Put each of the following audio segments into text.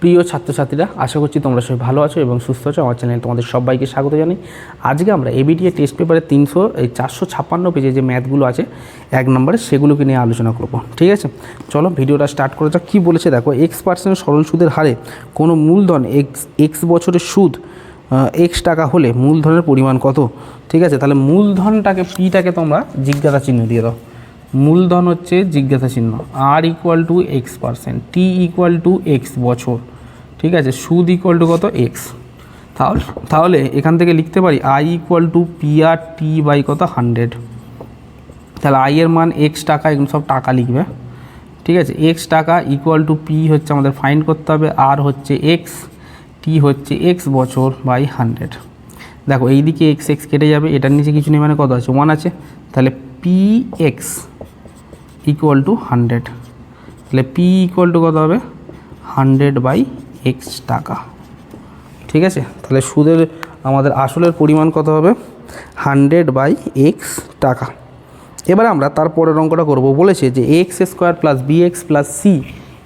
প্রিয় ছাত্রছাত্রীরা, আশা করছি তোমরা সবাই ভালো আছো এবং সুস্থ আছো। আমার চ্যানেলে তোমাদের সবাইকে স্বাগত জানাই। আজকে আমরা এবিটিএ টেস্ট পেপারে তিনশো, এই চারশো ছাপ্পান্ন পেজে যে ম্যাথগুলো আছে, এক নম্বরে সেগুলোকে নিয়ে আলোচনা করব। ঠিক আছে? চলো ভিডিওটা স্টার্ট করা যাক। কী বলেছে দেখো এক্স পার্সেন্ট সরল সুদের হারে কোনো মূলধন এক্স এক্স বছরের সুদ এক্স টাকা হলে মূলধনের পরিমাণ কত? ঠিক আছে? তাহলে মূলধনটাকে পিটাকে তোমরা জিজ্ঞাসা চিহ্ন দিয়ে দাও। মূলধন হচ্ছে জিজ্ঞাসা চিহ্ন R equal to X percent T equal to X বছর, ঠিক আছে? সুদ ইকুয়াল টু কত? এক্স তাহলে তাহলে এখান থেকে লিখতে পারি I equal to P R T by কত? হান্ড্রেড তাহলে আই এর মান এক্স টাকা, এগুলো সব টাকা লিখবে। ঠিক আছে? এক্স টাকা ইকুয়াল টু পি হচ্ছে আমাদের ফাইন্ড করতে হবে আর হচ্ছে এক্স টি হচ্ছে এক্স বছর বাই হান্ড্রেড দেখো, এইদিকে এক্স এক্স কেটে যাবে, এটার নিচে কিছু নেই মানে কত আছে? ওয়ান আছে। তাহলে P X equal to hundred তাহলে পি ইকুয়াল টু কত হবে? হান্ড্রেড বাই এক্স টাকা। ঠিক আছে? তাহলে সুদের, আমাদের আসলের পরিমাণ কত হবে? হান্ড্রেড বাই এক্স টাকা। এবার আমরা তারপরের অঙ্কটা করব। বলেছে যে X square plus B X plus C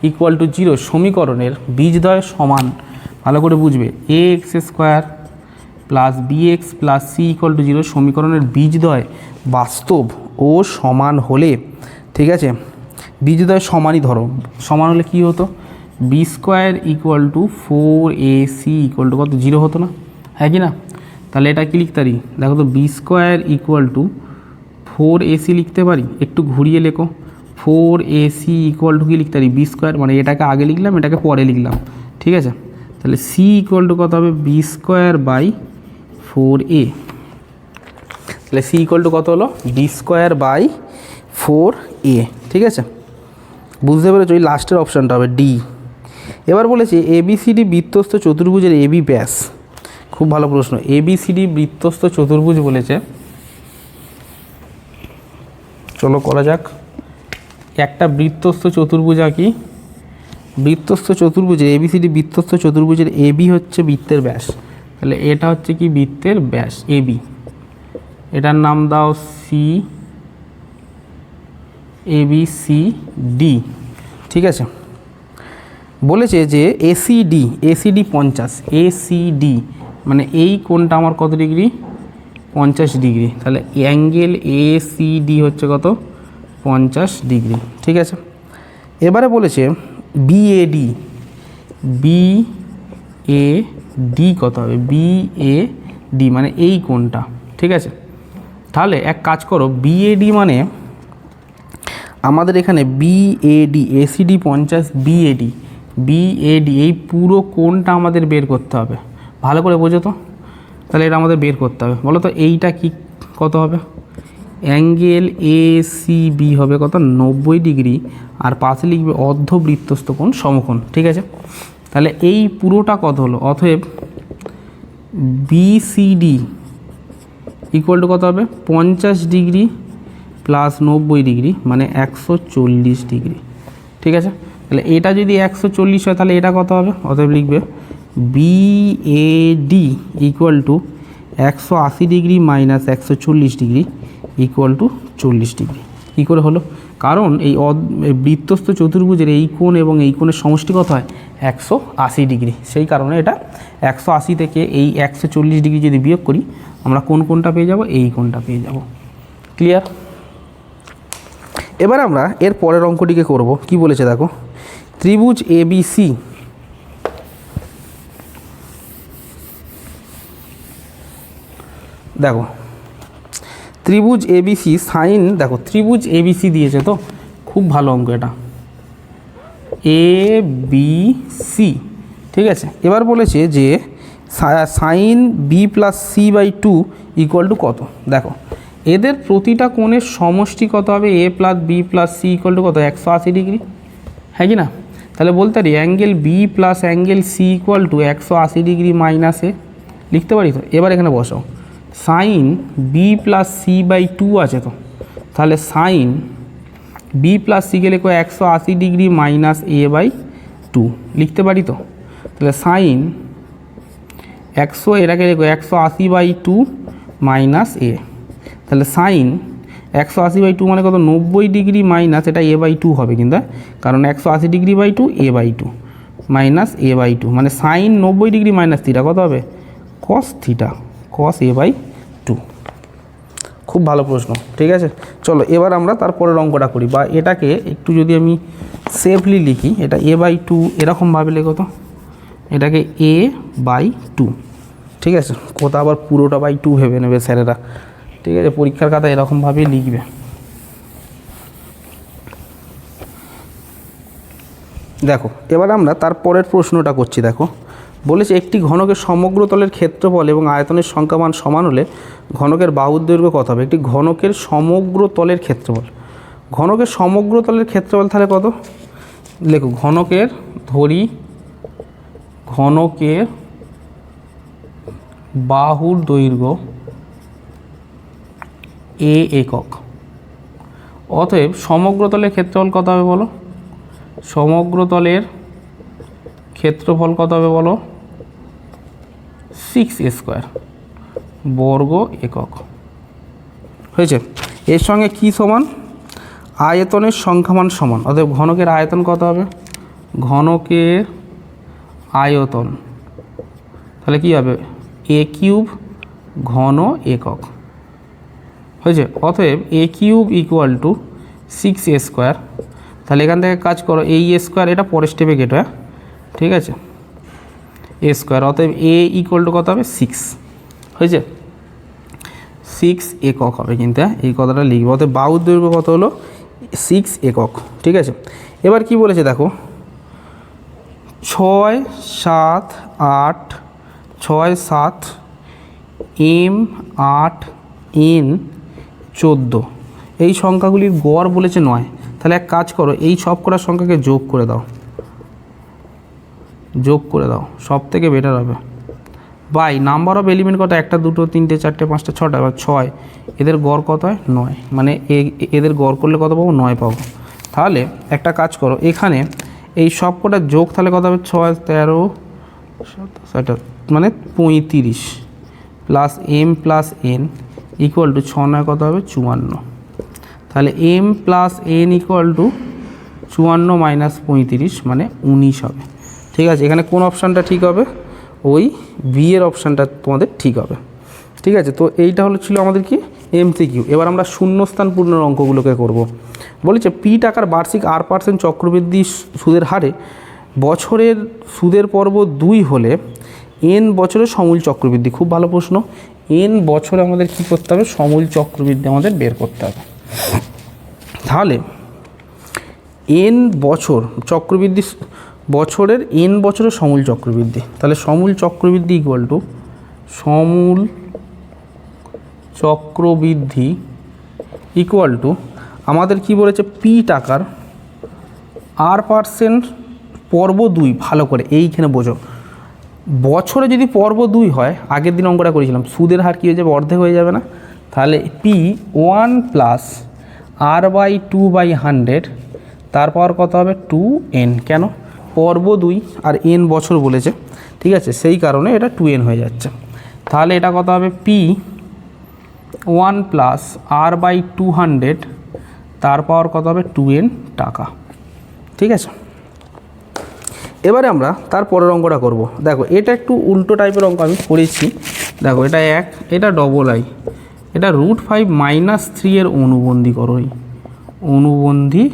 equal to zero সমীকরণের বীজদ্বয় সমান। ভালো করে বুঝবে। A X square plus B X plus C equal to zero সমীকরণের বীজদ্বয় বাস্তব ও সমান হলে ঠিক আছে? বীজদ্বয় সমানই ধরো। সমান হলে কী হতো? B square equal to four A C equal to কত? জিরো হতো না? হ্যাঁ কি না? তাহলে এটা কি লিখতে পারি? দেখো তো B square equal to four AC লিখতে পারি? একটু ঘুরিয়ে লেখো। ফোর এসি ইকুয়াল টু কি লিখতে পারি? বি স্কোয়ার মানে এটাকে আগে লিখলাম, এটাকে পরে লিখলাম। ঠিক আছে? তাহলে সি ইকুয়াল টু কত হবে? B square by four A তাহলে সি ইকুয়াল টু কত হলো? B square by four A, ঠিক আছে? বুঝতে পেরেছ? ওই লাস্টের অপশানটা হবে ডি এবার বলেছে এবিসিডি বৃত্তস্থ চতুর্ভুজের এবি ব্যাস। খুব ভালো প্রশ্ন। এবিসিডি বৃত্তস্থ চতুর্ভুজ বলেছে। চলো করা যাক। একটা বৃত্তস্থ চতুর্ভুজ আঁকি। বৃত্তস্থ চতুর্ভুজের এবিসিডি বৃত্তস্থ চতুর্ভুজের এবি হচ্ছে বৃত্তের ব্যাস। তাহলে এটা হচ্ছে কি? বৃত্তের ব্যাস এবি এটার নাম দাও C A B C D ঠিক আছে? বলেছে যে এসিডি এসিডি পঞ্চাশ। এসিডি মানে এই কোণটা আমার কত ডিগ্রি? পঞ্চাশ ডিগ্রি। তাহলে অ্যাঙ্গেল এসিডি হচ্ছে কত? পঞ্চাশ ডিগ্রি। ঠিক আছে? এবারে বলেছে বিএডি বি এ ডি কত হবে? বি এ ডি মানে এই কোণটা। ঠিক আছে? তাহলে এক কাজ করো বিএডি মানে আমাদের এখানে বিএডি এসিডি পঞ্চাশ বিএডি বিএডি এই পুরো কোনটা আমাদের বের করতে হবে। ভালো করে বোঝো তো? তাহলে এটা আমাদের বের করতে হবে। বলো তো, এইটা কি কত হবে? অ্যাঙ্গেল এ সি বি হবে কত? নব্বই ডিগ্রি। আর পাশে লিখবে অর্ধবৃত্তস্থ কোণ, সমকোণ, ঠিক আছে? তাহলে এই পুরোটা কত হলো? অতএব বিসিডি ইকুয়াল টু কত হবে? পঞ্চাশ ডিগ্রি প্লাস নব্বই ডিগ্রি মানে একশো চল্লিশ ডিগ্রি ঠিক আছে? তাহলে এটা যদি একশো চল্লিশ হয়, তাহলে এটা কত হবে? অতএব লিখবে বিএডি ইকুয়াল টু একশো আশি ডিগ্রি মাইনাস একশো চল্লিশ ডিগ্রি ইকুয়াল টু চল্লিশ ডিগ্রি কী করে হলো? কারণ এই বৃত্তস্থ চতুর্ভুজের এই কোণ এবং এই কোণের সমষ্টি কত হয়? একশো আশি ডিগ্রি সেই কারণে এটা একশো আশি থেকে এই একশো চল্লিশ ডিগ্রি যদি বিয়োগ করি, আমরা কোন কোণটা পেয়ে যাব? এই কোণটা পেয়ে যাব। ক্লিয়ার এবার আমরা এর পরের অঙ্কটিকে করব। কি বলেছে দেখো? ত্রিভুজ এবিসি দেখো, ত্রিভুজ এবিসি সাইন, দেখো, ত্রিভুজ এবিসি দিয়েছে তো? খুব ভালো অঙ্ক এটা। এ বি সি, ঠিক আছে? এবার বলেছে যে sine B plus C by two equal to কত? দেখো এদের প্রতিটা কোণের সমষ্টি কত হবে? A plus B plus C equal to কত? একশো আশি ডিগ্রি হ্যাঁ কি না? তাহলে বলতে পারি angle B plus angle C equal to একশো আশি ডিগ্রি মাইনাস এ লিখতে পারি তো? এবার এখানে বসো। Sine B plus C by two আছে তো? তাহলে সাইন বি প্লাস সিকে লেখো একশো আশি degree minus A by two লিখতে পারি তো? তাহলে সাইন একশো এটাকে লেখো একশো আশি বাই টু মাইনাস এ তাহলে সাইন একশো আশি বাই টু মানে কত? নব্বই ডিগ্রি মাইনাস এটা এ বাই টু হবে কিন্তু হ্যাঁ? কারণ একশো আশি degree by two A by two minus A by two মানে সাইন নব্বই ডিগ্রি মাইনাস থিটা কত হবে? Cos theta cos A by two খুব ভালো প্রশ্ন, ঠিক আছে? চলো, এবার আমরা তারপরের অঙ্কটা করি, বা এটাকে একটু যদি আমি সেফলি লিখি, এটা এ বাই টু এরকমভাবে লেখো তো। এটাকে এ বাই টু ঠিক আছে? কোথা আবার পুরোটা বাই টু ভেবে নেবে স্যারেরা। ঠিক আছে? পরীক্ষার খাতা এরকমভাবেই লিখবে। দেখো, এবার আমরা তার পরের প্রশ্নটা করছি, দেখো। বলেছে, একটি ঘনকের সমগ্র তলের ক্ষেত্রফল এবং আয়তনের সংখ্যামান সমান হলে ঘনকের বাহুর দৈর্ঘ্য কত হবে? একটি ঘনকের সমগ্র তলের ক্ষেত্রফল। ঘনকের সমগ্র তলের ক্ষেত্রফল তাহলে কত? লেখো, ঘনকের, ধরি, ঘনকের বাহুর দৈর্ঘ্য এ একক। অতএব সমগ্র তলের ক্ষেত্রফল কত হবে বলো? সমগ্র তলের ক্ষেত্রফল কত হবে বলো? সিক্স স্কোয়ার বর্গ একক। হয়েছে? এর সঙ্গে কি সমান? আয়তনের সংখ্যামান সমান। অতএব ঘনকের আয়তন কত হবে? ঘনকের আয়তন। তাহলে কি হবে? এ কিউব ঘন একক। হয়েছে? অতএব A cube equal to six A square তাহলে এখান থেকে কাজ করো, এই এ স্কোয়ার এটা পরের স্টেপে কেটো হ্যাঁ? ঠিক আছে? এ স্কোয়ার অতএব এ ইকুয়াল টু কত হবে? সিক্স হয়েছে? সিক্স একক হবে কিন্তু হ্যাঁ? এই কথাটা লিখব। অতএব বাহুর দৈর্ঘ্য কত হলো? সিক্স একক। ঠিক আছে? এবার কি বলেছে দেখো? ছয় সাত আট, ছয় সাত এম আট এন চোদ্দ। এই সংখ্যাগুলির গড় বলেছে নয়। তাহলে এক কাজ করো, এই সব কটা সংখ্যাকে যোগ করে দাও। যোগ করে দাও সব থেকে বেটার হবে। বাই নাম্বার অফ এলিমেন্ট কত একটা, দুটো, তিনটে, চারটে, পাঁচটা, ছটা, এবার ছয়। এদের গড় কত হয়? নয়। মানে এদের গড় করলে কত পাবো? নয় পাবো। তাহলে একটা কাজ করো, এখানে এই সব কটা যোগ তাহলে কত হবে? ছয়, তেরো মানে পঁয়ত্রিশ। Plus M plus N equal to ছ নয় কত হবে চুয়ান্ন। তাহলে M plus N equal to চুয়ান্ন মাইনাস পঁয়ত্রিশ মানে উনিশ হবে। ঠিক আছে, এখানে কোন অপশানটা ঠিক হবে? ওই বি এর অপশানটা তোমাদের ঠিক হবে। ঠিক আছে, তো এইটা হলো ছিল আমাদের কি? এমসিকিউ এবার আমরা শূন্যস্থান পূর্ণের অঙ্কগুলোকে করব। বলেছে পি টাকার বার্ষিক আর পার্সেন্ট চক্রবৃদ্ধি সুদের হারে বছরের সুদের পর্ব দুই হলে এন বছরের সমূল চক্রবৃদ্ধি। খুব ভালো প্রশ্ন। এন বছর আমাদের কি করতে হবে? সমূল চক্রবৃদ্ধি আমাদের বের করতে হবে। তাহলে, এন বছর চক্রবৃদ্ধি, বছরের এন বছরের সমূল চক্রবৃদ্ধি। তাহলে সমূল চক্রবৃদ্ধি ইকুয়াল টু সমূল চক্রবৃদ্ধি ইকুয়াল টু আমাদের কি বলেছে? পি টাকার আর পার্সেন্ট পর্ব দুই, ভালো করে, এইখানে বোঝো। বছরে যদি পর্ব দুই হয়, আগের দিন অঙ্কটা করেছিলাম, সুদের হার কী হয়ে যাবে, অর্ধেক হয়ে যাবে না? তাহলে P one plus R by two by hundred তারপর কত হবে? টু এন কেন? পর্ব দুই আর এন বছর বলেছে। ঠিক আছে? সেই কারণে এটা টু এন হয়ে যাচ্ছে। তাহলে এটা কত হবে? P one plus R by two hundred তারপর কত হবে? টু এন টাকা। ঠিক আছে? এবারে আমরা তার পরের অঙ্কটা করব। দেখো, এটা একটু উল্টো টাইপের অঙ্ক আমি করেছি। দেখো, এটা এক, এটা ডবল আই এটা রুট ফাইভ মাইনাস থ্রি এর অনুবন্ধী করণী। অনুবন্ধী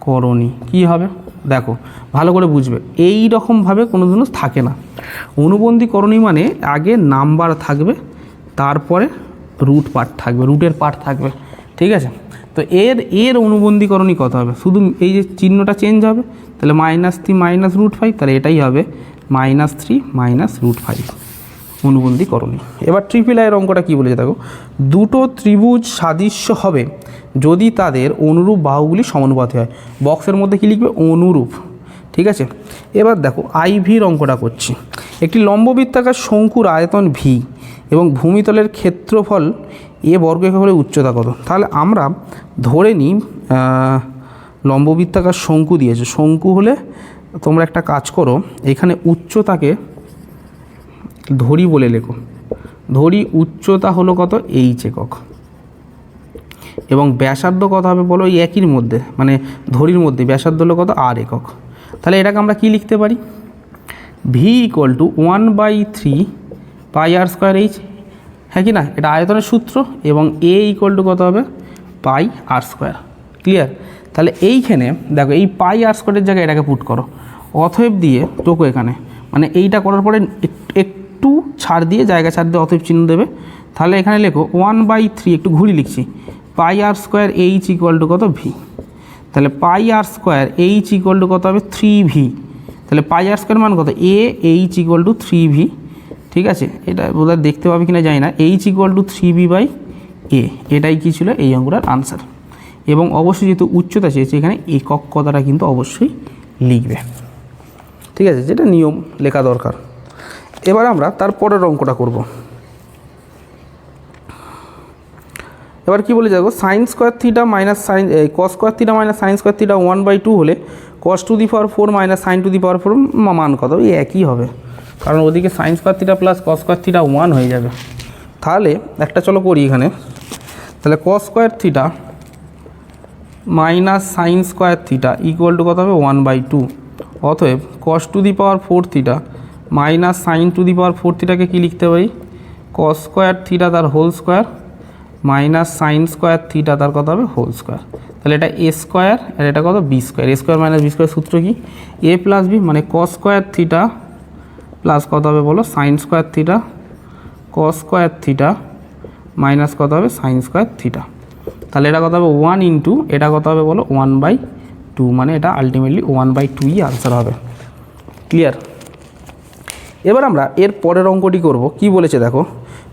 করণী। কী হবে? দেখো, ভালো করে বুঝবে। এই রকমভাবে কোনো দিনও থাকে না। অনুবন্ধী করণী মানে আগে নাম্বার থাকবে, তারপরে রুট পার্ট থাকবে রুটের পার্ট থাকবে। ঠিক আছে? তো এর এর অনুবন্ধীকরণই কত হবে? শুধু এই যে চিহ্নটা চেঞ্জ হবে, তাহলে minus three minus root five তাহলে এটাই হবে minus three minus root five অনুবন্ধীকরণী এবার ট্রিপল আইয়ের অঙ্কটা কী বলেছে দেখো? দুটো ত্রিভুজ সাদৃশ্য হবে যদি তাদের অনুরূপ বাহুগুলি সমানুপাতি হয়। বক্সের মধ্যে কী লিখবে? অনুরূপ। ঠিক আছে? এবার দেখো আই আইভির অঙ্কটা করছি। একটি লম্ববৃত্তাকার শঙ্কুর আয়তন ভি এবং ভূমিতলের ক্ষেত্রফল এ বর্গ হলে উচ্চতা কত? তাহলে আমরা ধরে নিই লম্ববৃত্তাকার শঙ্কু দিয়েছে। শঙ্কু হলে তোমরা একটা কাজ করো, এখানে উচ্চতাকে ধরি বলে লেখো। ধরি উচ্চতা হলো কত? এইচ একক। এবং ব্যাসার্ধ কত হবে বলো? এই একইর মধ্যে মানে ধরির মধ্যে। ব্যাসার্ধ হলো কত? আর একক। তাহলে এটাকে আমরা কি লিখতে পারি? V equal to one by three pi R square H হ্যাঁ কি না? এটা আয়তনের সূত্র এবং এ ইকুয়াল টু কত হবে? পাই আর স্কোয়ার ক্লিয়ার তাহলে এইখানে দেখো, এই পাই আর স্কোয়ারের জায়গায় এটাকে পুট করো। অথয়েব দিয়ে টোকো এখানে। মানে এইটা করার পরে এক- একটু ছাড় দিয়ে, জায়গা ছাড় দিয়ে অতএব চিহ্ন দেবে। তাহলে এখানে লেখো ওয়ান বাই থ্রি একটু ঘুরি লিখছি। Pi R square H equal to কত? ভি তাহলে pi R square H equal to কত হবে? থ্রি ভি তাহলে পাই আর স্কোয়ার মান কত? এ H equal to three V ঠিক আছে? এটা বোধহয় দেখতে পাবে কিনা জানি না। H equal to three V by A এটাই কী ছিল? এই অঙ্কটার আনসার এবং অবশ্যই যেহেতু উচ্চতা চেয়েছে, এখানে একক কথাটা কিন্তু অবশ্যই লিখবে। ঠিক আছে? যেটা নিয়ম, লেখা দরকার। এবার আমরা তারপরের অঙ্কটা করব। এবার কি বলে যাব sine square theta minus sine cos square theta minus sine square theta one by two হলে cos to the power four minus sine to the power four মান কত? একই হবে। কারণ ওদিকে sine square theta plus cos square theta one হয়ে যাবে। তাহলে একটা চলো করি এখানে। তাহলে cos square theta minus sine square theta equal to কত হবে? ওয়ান বাই টু অতএব cos to the power four theta minus sine to the power four থিটাকে কী লিখতে পারি? কস স্কোয়ার থিটা তার whole square minus sine square theta তার কত হবে? হোল স্কোয়ার তাহলে এটা এ স্কোয়ার আর এটা কত? B square A square minus B square সূত্র কি? এ প্লাস বি মানে কস স্কোয়ার থিটা প্লাস কত হবে বলো? Sine square theta cos square theta, minus কত হবে? Sine square theta. তাহলে এটা কত হবে? ওয়ান ইন্টু এটা কত হবে বলো? ওয়ান বাই টু মানে এটা আলটিমেটলি ওয়ান বাই টুই আনসার হবে। ক্লিয়ার এবার আমরা এর পরের অঙ্কটি করব। কি বলেছে দেখো?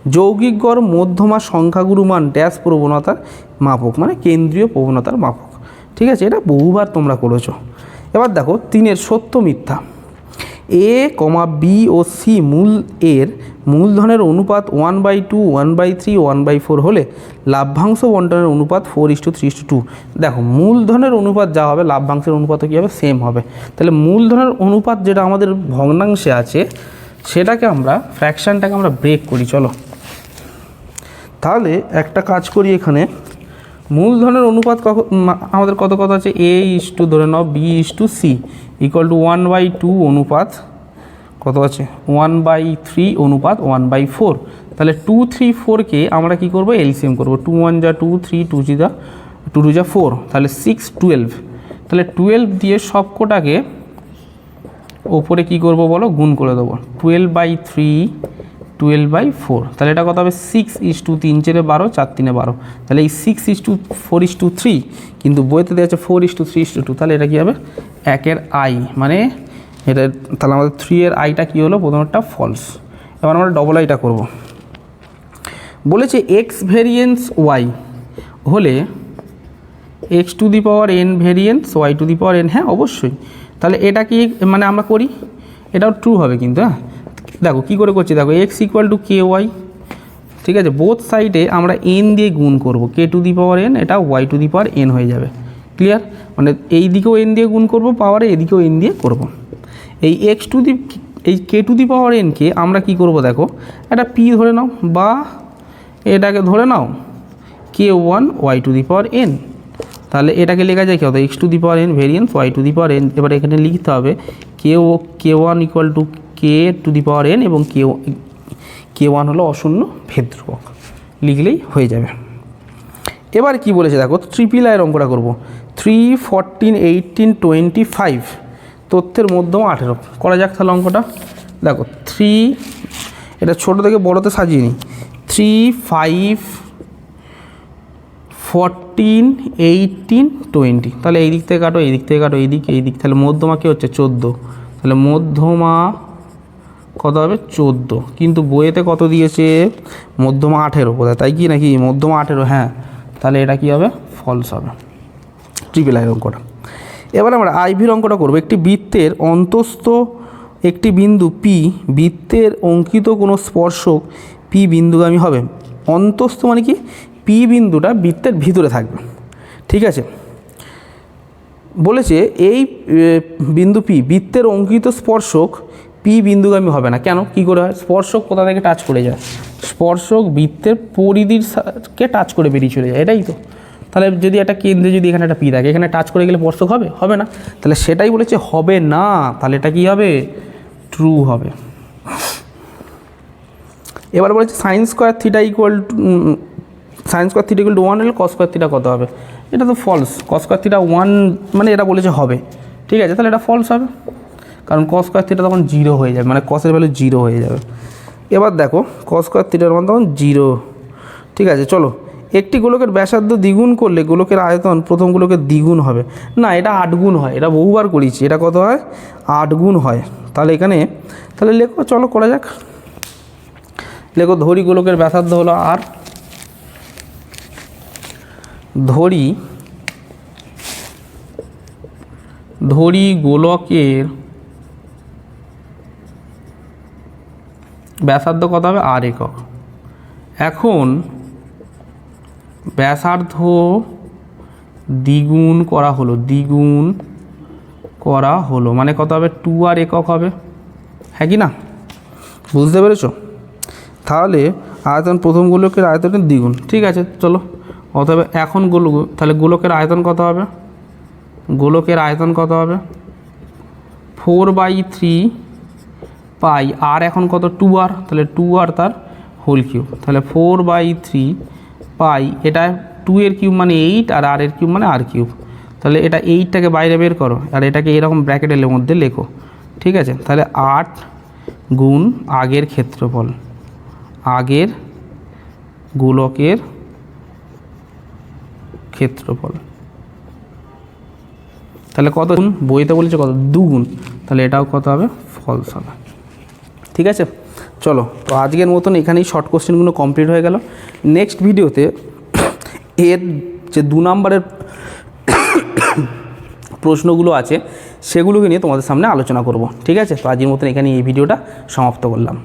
যৌগিক গড় মধ্যমা সংখ্যাগুরু মান ড্যাশ প্রবণতার মাপক মানে কেন্দ্রীয় প্রবণতার মাপক। ঠিক আছে? এটা বহুবার তোমরা করেছ। এবার দেখো, তিনের সত্য মিথ্যা। এ কমা বি ও সি মূল এর মূলধনের অনুপাত one by two one by three one by four হলে লাভ্যাংশ বন্টনের অনুপাত four is to three is to two two, মূলধনের অনুপাত যা হবে, লাভ্যাংশের অনুপাতও কী হবে? সেম হবে। তাহলে মূলধনের অনুপাত যেটা আমাদের ভগ্নাংশে আছে, সেটাকে আমরা ফ্র্যাকশানটাকে আমরা ব্রেক করি, চলো। তাহলে একটা কাজ করি এখানে। মূলধনের অনুপাত আমাদের কত কত আছে? এ ইস টু ধরে নাও B is to C equal to one by two অনুপাত কত আছে? ওয়ান বাই থ্রি অনুপাত ওয়ান বাই ফোর তাহলে টু থ্রি ফোরকে আমরা কি করব? এলসিএম করব। টু ওয়ান যা টু থ্রি টু জি যা টু টু যা ফোর তাহলে সিক্স টুয়েলভ তাহলে টুয়েলভ দিয়ে সব সবকটাকে ওপরে কী করব বলো? গুণ করে দেবো। Twelve by three twelve by four তাহলে এটা কত হবে? সিক্স ইস টু তিন চেরে বারো, চার তিনে বারো। তাহলে এই six is to four is to three কিন্তু বইতে দেওয়া আছে four is to three is to two two এটা কী হবে? একের আই মানে এটা তাহলে আমাদের থ্রি এর আইটা কী হলো? প্রথমটা ফলস এবার আমরা ডবল আইটা করব। বলেছে এক্স ভেরিয়েন্স ওয়াই হলে X to the power N variance Y to the power N হ্যাঁ অবশ্যই। তাহলে এটা কি মানে আমরা করি? এটাও ট্রু হবে কিন্তু হ্যাঁ। দেখো, কী করে করছি? দেখো X equal to K Y ঠিক আছে? বোথ সাইডে আমরা এন দিয়ে গুণ করব। K to the power N এটা Y to the power N হয়ে যাবে। ক্লিয়ার মানে এই দিকেও এন দিয়ে গুণ করব পাওয়ারে এদিকেও এন দিয়ে করব। এই এক্স টু দি এই কে টু দি পাওয়ার এনকে আমরা কি করব দেখো? একটা পি ধরে নাও, বা এটাকে ধরে নাও K one Y to the power N তাহলে এটাকে লেখা যায় কি হতো X to the power N variance Y to the power N এবার এখানে লিখতে হবে K O K one equal to K to the power N এবং কে কে ওয়ান হলো অশূন্য ভেদ ধ্রুবক লিখলেই হয়ে যাবে। এবার কি বলেছে দেখো ট্রিপিল আয়ের অঙ্কটা করব। Three fourteen eighteen twenty five তথ্যের মধ্যম আঠেরো। করা যাক তাহলে অঙ্কটা। দেখো থ্রি এটা ছোটো থেকে বড়োতে সাজিয়ে নিই। Three five fourteen eighteen twenty তাহলে এই দিক থেকে কাটো, এই দিক থেকে কাটো, এই দিক এই দিক। তাহলে মধ্যমা কী হচ্ছে? চোদ্দ। তাহলে মধ্যমা কত হবে? চোদ্দ। কিন্তু বইয়েতে কত দিয়েছে? মধ্যমা আঠেরো বোধহয় তাই কি নাকি? মধ্যমা আঠেরো হ্যাঁ। তাহলে এটা কি হবে? ফলস হবে। ট্রিপল আই অঙ্কটা। এবার আমরা আইভির অঙ্কটা করব। একটি বৃত্তের অন্তস্থ একটি বিন্দু পি বৃত্তের অঙ্কিত কোনো স্পর্শক পি বিন্দুগামী হবে। অন্তস্থ মানে কি? পি বিন্দুটা বৃত্তের ভিতরে থাকবে। ঠিক আছে? বলেছে এই বিন্দু পি বৃত্তের অঙ্কিত স্পর্শক পি বিন্দুগামী হবে না। কেন? কি করে হয়? স্পর্শক কোথা থেকে টাচ করে যায়? স্পর্শক বৃত্তের পরিধির সা- কে টাচ করে বেরিয়ে চলে যায়, এটাই তো। তাহলে যদি একটা কেন্দ্রে যদি এখানে একটা পি থাকে, এখানে টাচ করে গেলে স্পর্শক হবে? হবে না। তাহলে সেটাই বলেছে, হবে না। তাহলে এটা কী হবে? ট্রু হবে। এবার বলেছে sine square theta equal sine square theta equal to one হলে কস স্কোয়ার থিটা কত হবে? এটা তো false cos square theta one মানে এটা বলেছে হবে। ঠিক আছে? তাহলে এটা ফলস হবে। কারণ কস স্কোয়ার থিটা তখন জিরো হয়ে যাবে মানে কসের ভ্যালু জিরো হয়ে যাবে। এবার দেখো কস স্কোয়ার থিটার মান তখন জিরো ঠিক আছে, চলো। একটি গোলকের ব্যাসার্ধ দ্বিগুণ করলে গোলকের আয়তন প্রথম গোলকের দ্বিগুণ হবে। না, এটা আট গুণ হয়, এটা বহুবার করেছি। এটা কত হয়? আট গুণ হয়। তাহলে এখানে, তাহলে লেখো, চলো করা যাক। লেখো, ধরি গোলকের ব্যাসার্ধ হলো আর ধরি ধরি গোলকের ব্যাসার্ধ কত হবে? আর একক। এখন ব্যাসার্ধ দ্বিগুণ করা হলো, দ্বিগুণ করা হলো মানে কত হবে? টু আর একক হবে। হ্যাঁ কি না? বুঝতে পেরেছ? তাহলে আয়তন প্রথম গোলকের আয়তনের দ্বিগুণ। ঠিক আছে, চলো। অতএব এখন গোল, তাহলে গোলকের আয়তন কত হবে? গোলকের আয়তন কত হবে? Four by three pi R এখন কত? টু আর তাহলে টু আর তার হোল কিউব তাহলে ফোর বাই থ্রি পাই, এটা টু এর কিউব মানে এইট আর আর এর কিউব মানে আর কিউব তাহলে এটা এইটটাকে বাইরে বের করো, আর এটাকে এরকম ব্র্যাকেটের মধ্যে লেখো। ঠিক আছে? তাহলে আট গুণ আগের ক্ষেত্রফল, আগের গোলকের ক্ষেত্রফল। তাহলে কত গুণ? বইতে বলেছে কত? দুগুণ। তাহলে এটাও কত হবে? ফলস হবে। ঠিক আছে? চলো, তো আজকের মতন এখানেই শর্ট কোশ্চেনগুলো কমপ্লিট হয়ে গেল। নেক্সট ভিডিওতে এর যে দু নম্বরের প্রশ্নগুলো আছে, সেগুলোকে নিয়ে তোমাদের সামনে আলোচনা করব। ঠিক আছে? তো আজকের মতন এখানে এই ভিডিওটা সমাপ্ত করলাম।